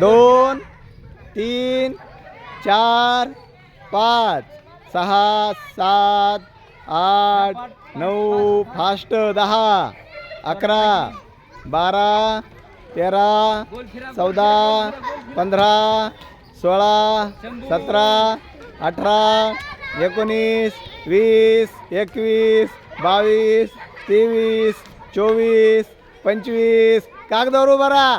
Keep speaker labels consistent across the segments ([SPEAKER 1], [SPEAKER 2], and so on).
[SPEAKER 1] दोन तीन चार पाच सहा सात आठ नऊ फास्ट दहा अकरा बारा तेरा चौदा पंधरा सोळा सतरा अठरा एकोणीस वीस एकवीस बावीस तेवीस चोवीस पंचवीस. कागदावर उभा राहा.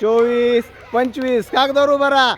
[SPEAKER 1] चोवीस पंचवीस. कागदावर उभा राहा.